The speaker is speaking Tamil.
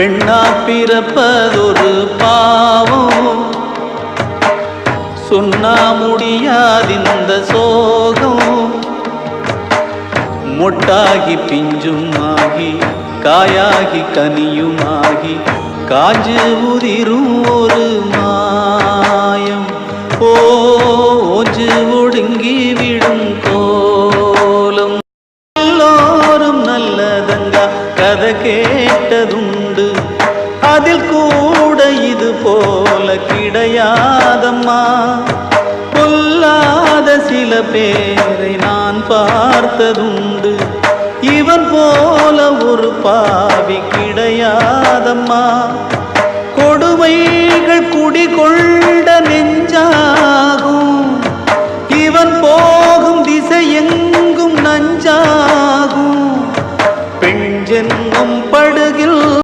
பெண்ணா பிறப்பதொரு பாவம். சொன்னா முடியாதிந்த சோகம். மொட்டாகி பிஞ்சுமாகி காயாகி கனியுமாகி காஞ்சு உதிரும் ஒரு மாயம். ஓஞ்சு ஒடுங்கி விடும் கோலம். எல்லோரும் நல்லதங்கா கதை கேட்டதும் அதில் கூட இது போல கிடையாதம்மா. பொல்லாத சில பேரை நான் பார்த்ததுண்டு. இவன் போல ஒரு பாவி கிடையாதம்மா. கொடுமைகள் குடிகொண்ட நெஞ்சாகும். இவன் போகும் திசை எங்கும் நஞ்சாகும். பெண் ஜென்மம் படுகில்